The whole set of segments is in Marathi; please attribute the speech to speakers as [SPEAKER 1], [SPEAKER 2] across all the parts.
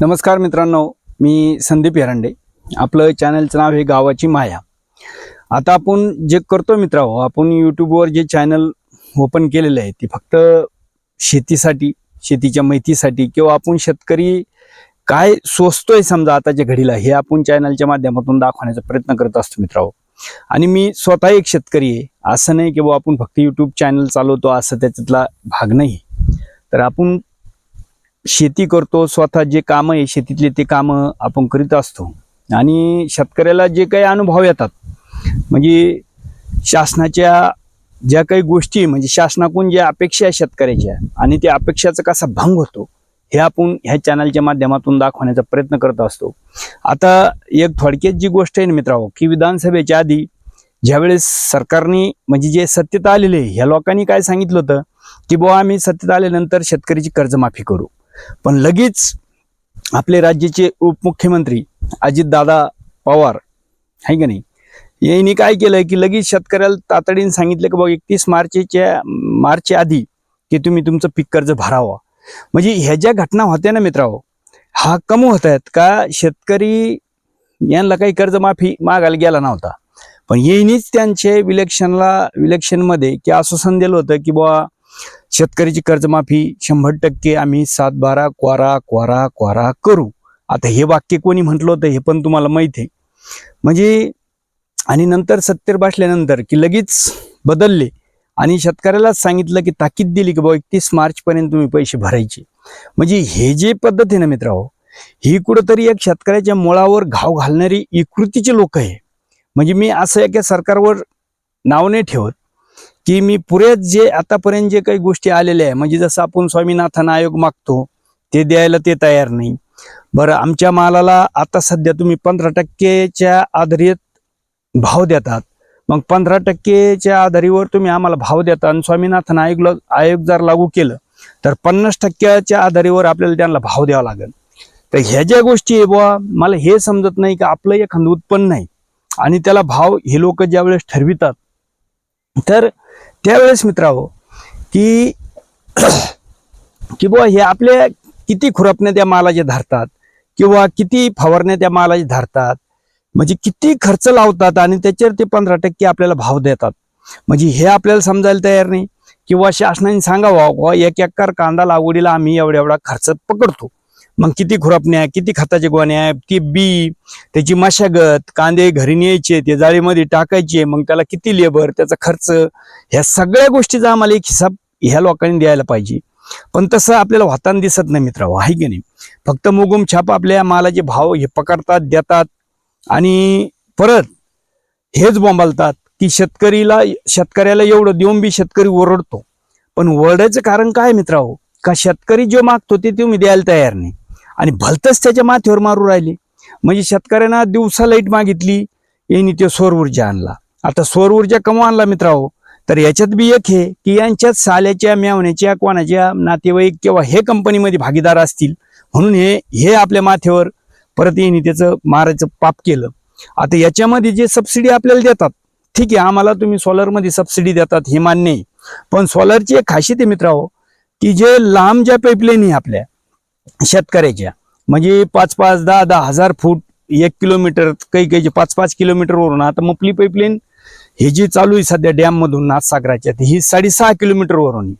[SPEAKER 1] नमस्कार मित्रांनो मी संदीप एरंडे आपलं चॅनलचं नाव आहे गावाची माया. आता आपण जे करतो मित्रांनो आपण यूट्यूबवर जे चॅनल ओपन केलेलं आहे ते फक्त शेतीसाठी शेतीच्या माहितीसाठी किंवा आपण शेतकरी काय सोचतोय समजा आताच्या घडीला हे आपण चॅनलच्या माध्यमातून दाखवण्याचा प्रयत्न करत असतो मित्रांनो आणि मी स्वतः एक शेतकरी आहे असं नाही की बाबा आपण फक्त यूट्यूब चॅनल चालवतो असं त्याच्यातला भाग नाही. तर आपण शेती करतो स्वतः जे कामं आहे शेतीतले ते कामं आपण करीत असतो. आणि शेतकऱ्याला जे काही अनुभव येतात म्हणजे शासनाच्या ज्या काही गोष्टी म्हणजे शासनाकडून ज्या अपेक्षा आहे शेतकऱ्याच्या आणि त्या अपेक्षाचा कसा भंग होतो हे आपण ह्या चॅनलच्या माध्यमातून दाखवण्याचा प्रयत्न करत असतो. आता एक थोडक्यात जी गोष्ट आहे ना मित्रांनो की विधानसभेच्या आधी ज्यावेळेस सरकारने म्हणजे जे सत्तेत आलेले ह्या लोकांनी काय सांगितलं होतं की बुवा आम्ही सत्तेत आल्यानंतर शेतकऱ्याची कर्जमाफी करू. पण लगेच आपले राज्याचे उपमुख्यमंत्री अजितदादा पवार आहे का नाही? यांनी काय केलं की लगेच शेतकऱ्याला तातडीने सांगितलं की बाबा एकतीस मार्चच्या मार्चच्या आधी की तुम्ही तुमचं पीक कर्ज भरावा. म्हणजे ह्या ज्या घटना होत्या ना मित्रांनो हा कमी होत आहेत का शेतकरी यांना काही कर्जमाफी मागायला गेला नव्हता. पण यांनीच त्यांचे विलेक्शनला विलेक्शनमध्ये की आश्वासन दिलं होतं की बुवा शेतकऱ्याची कर्जमाफी शंभर टक्के आम्ही सात बारा क्वारा क्वारा क्वारा करू. आता हे वाक्य कोणी म्हटलं होतं हे पण तुम्हाला माहीत आहे. म्हणजे आणि नंतर सत्तेवर बसल्यानंतर की लगेच बदलले. आणि शेतकऱ्यालाच सांगितलं की ताकीद दिली की बाबा एकतीस मार्चपर्यंत तुम्ही पैसे भरायचे. म्हणजे हे जे पद्धत आहे ना मित्रांनो ही कुठंतरी एक शेतकऱ्याच्या मुळावर घाव घालणारी इकृतीचे लोक आहे. म्हणजे मी असं एका सरकारवर नाव नाही ठेवत की मी पुरेच जे आतापर्यंत जे काही गोष्टी आलेल्या आहे म्हणजे जसं आपण स्वामीनाथन आयोग मागतो ते द्यायला ते तयार नाही. बरं आमच्या मालाला आता सध्या तुम्ही पंधरा टक्केच्या आधारित भाव देतात. मग पंधरा टक्केच्या आधारीवर तुम्ही आम्हाला भाव देता आणि स्वामीनाथन आयोग आयोग जर लागू केलं तर पन्नास टक्क्याच्या आधारीवर आपल्याला त्यांना भाव द्यावा लागेल. तर ह्या ज्या गोष्टी आहे बुवा मला हे समजत नाही की आपलं एखादं उत्पन्न नाही. आणि त्याला भाव हे लोक ज्या वेळेस ठरवितात तर त्यावेळेस मित्रांनो की की बुवा हे आपल्या किती खुरपण्या त्या मालाचे धरतात किंवा किती फवारण्या त्या मालाचे धरतात म्हणजे किती खर्च लावतात आणि त्याच्यावर ते पंधरा टक्के आपल्याला भाव देतात. म्हणजे हे आपल्याला समजायला तयार नाही. किंवा शासनाने सांगावं बुवा एक एकर कांदा लागवडीला आम्ही एवढा एवढा खर्च पकडतो. मग किती खुरापण्या किती खताच्या गोण्या ती बी त्याची मशागत कांदे घरी न्यायचे ते जाळीमध्ये टाकायचे मग त्याला किती लेबर त्याचा खर्च ह्या सगळ्या गोष्टीचा आम्हाला एक हिसाब ह्या लोकांनी द्यायला पाहिजे. पण तसं आपल्याला वाहताना दिसत नाही मित्र आहे की नाही? फक्त मुगुम छाप आपल्या मालाचे भाव हे पकडतात देतात आणि परत हेच बोंबालतात की शेतकरीला शेतकऱ्याला एवढं देऊन बी शेतकरी ओरडतो. पण ओरडायचं कारण काय मित्रांनो? का शेतकरी जो मागतो ते तुम्ही द्यायला तयार नाही. आणि भलतच त्याच्या माथ्यावर मारू राहिले. म्हणजे शेतकऱ्यांना दिवसा लाइट मागितली यांनी ते सौर ऊर्जा आणला. आता सौर ऊर्जा कमवा आणला मित्रांनो. तर याच्यात बी एक हे की यांच्यात साल्याच्या मेवण्याच्या कोणाच्या नातेवाईक किंवा हे कंपनीमध्ये भागीदार असतील. म्हणून हे हे आपल्या माथ्यावर परत यांनी त्याचं मारायचं पाप केलं. आता याच्यामध्ये जे सबसिडी आपल्याला देतात ठीक आहे आम्हाला तुम्ही सोलरमध्ये सबसिडी देतात हे मान्य आहे. पण सोलरची एक खासियत आहे मित्रांनो की जे लांब ज्या पाईपलाईन आहे आपल्या शेतकऱ्याच्या. म्हणजे पाच पाच दहा दहा हजार फूट एक किलोमीटर काही काही पाच पाच किलोमीटरवरून आता मपली पाईपलाईन हे जी चालू आहे सध्या डॅम मधून नाथसागराच्या ही साडेसहा किलोमीटरवरून आहे.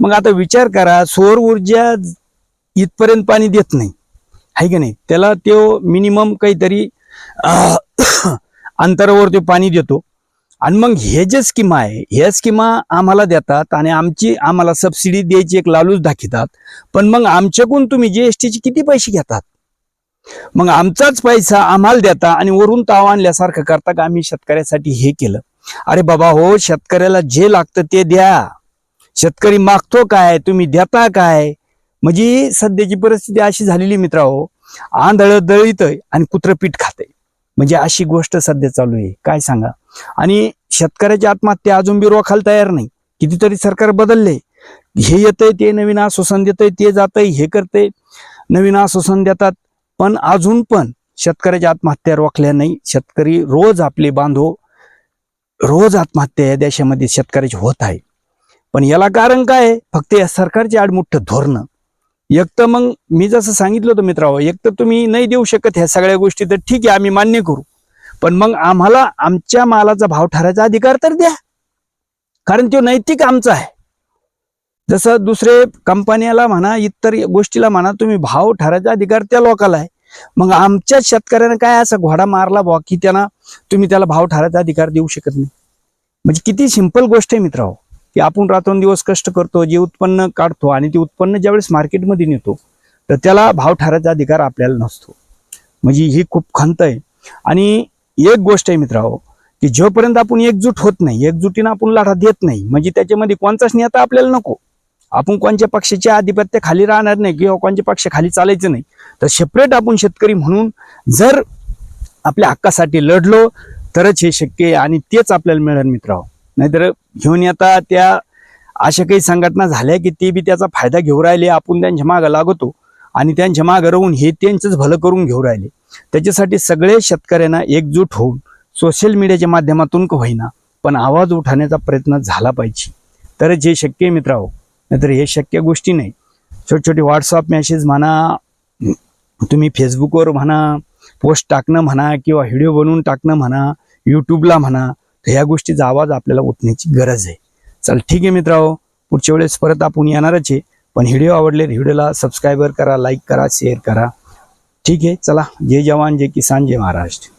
[SPEAKER 1] मग आता विचार करा सौर ऊर्जा इथपर्यंत पाणी देत नाही. आहे की नाही? त्याला तो मिनिमम काहीतरी अंतरावर तो पाणी देतो. आणि मग हे जे स्कीमा आहे ह्या स्कीमा आम्हाला देतात आणि आमची आम्हाला सबसिडी द्यायची एक लालूच दाखवतात. पण मग आमच्याकडून तुम्ही जीएसटीचे किती पैसे घेतात? मग आमचाच पैसा आम्हाला देता आणि वरून ताव आणल्यासारखं करता का आम्ही शेतकऱ्यासाठी हे केलं? अरे बाबा हो शेतकऱ्याला जे लागतं ते द्या. शेतकरी मागतो काय तुम्ही देता काय? म्हणजे सध्याची परिस्थिती अशी झालेली मित्रा हो आंधळ दळीतय आणि कुत्रं पीठ खाते म्हणजे अशी गोष्ट सध्या चालू आहे. काय सांगा? आणि शेतकऱ्याची आत्महत्या अजून बी रोखायला तयार नाही. कितीतरी सरकार बदलले. हे येतंय ते नवीन आश्वासन देतंय ते जातंय हे करतंय. नवीन आश्वासन देतात. पण अजून पण शेतकऱ्याच्या आत्महत्या रोखल्या नाही. शेतकरी रोज आपले बांधव रोज आत्महत्या या देशामध्ये शेतकऱ्याची होत आहे. पण याला कारण काय? आहे? फक्त या सरकारची आडमुठ्ठ धोरणं. एक तर मग मी जसं सांगितलं होतं मित्रांनो एक तर तुम्ही नाही देऊ शकत ह्या सगळ्या गोष्टी तर ठीक आहे आम्ही मान्य करू. पण मग आम्हाला आमच्या मालाचा भाव ठरायचा अधिकार तर द्या. कारण तो नैतिक आमचा आहे. जसं दुसरे कंपन्याला म्हणा इतर गोष्टीला म्हणा तुम्ही भाव ठरायचा अधिकार त्या लोकाला आहे. मग आमच्या शेतकऱ्यानं काय असा घोडा मारला बुवा की त्यांना तुम्ही त्याला भाव ठरायचा अधिकार देऊ शकत नाही. म्हणजे किती सिंपल गोष्ट आहे मित्रांनो. की आपण रात्रंदिवस कष्ट करतो जे उत्पन्न काढतो आणि ते उत्पन्न ज्यावेळेस मार्केटमध्ये नेतो तर त्याला भाव ठरायचा अधिकार आपल्याला नसतो. म्हणजे ही खूप खंत आहे. आणि एक गोष्ट आहे मित्रांनो की जोपर्यंत आपण एकजूट होत नाही एकजुटीनं आपण लढा देत नाही म्हणजे त्याच्यामध्ये कोणताच नेता आपल्याला नको. आपण कोणत्या पक्षाच्या आधिपत्य खाली राहणार नाही किंवा कोणत्या पक्षाखाली चालायचं नाही. तर सेपरेट आपण शेतकरी म्हणून जर आपल्या हक्कासाठी लढलो तरच हे शक्य आहे आणि तेच आपल्याला मिळेल मित्रांनो. नाहीतर घेऊन येता त्या अशा काही संघटना झाल्या की ते बी त्याचा फायदा घेऊ राहिले आपण त्यांच्या मागं लागतो. आणि त्यांच्या मागं राहून हे त्यांचंच भलं करून घेऊ राहिले. त्याच्यासाठी सगळे शेतकऱ्यांना एकजूट होऊन सोशल मीडियाच्या माध्यमातून का होईना पण आवाज उठवण्याचा प्रयत्न झाला पाहिजे. तरच हे शक्य आहे मित्रांनो नाहीतर हे शक्य गोष्टी नाही. छोटे छोटे व्हॉट्सअप मेसेज म्हणा तुम्ही फेसबुकवर म्हणा पोस्ट टाकणं म्हणा किंवा व्हिडिओ बनवून टाकणं म्हणा यूट्यूबला म्हणा तर ह्या गोष्टीचा आवाज आपल्याला उठण्याची गरज आहे. चल ठीक आहे मित्रांनो. पुढच्या वेळेस परत आपण येणारच आहे. पण व्हिडिओ आवडले व्हिडिओला सबस्क्राईबर करा लाईक करा शेअर करा. ठीक आहे? चला जय जवान जय किसान जय महाराष्ट्र.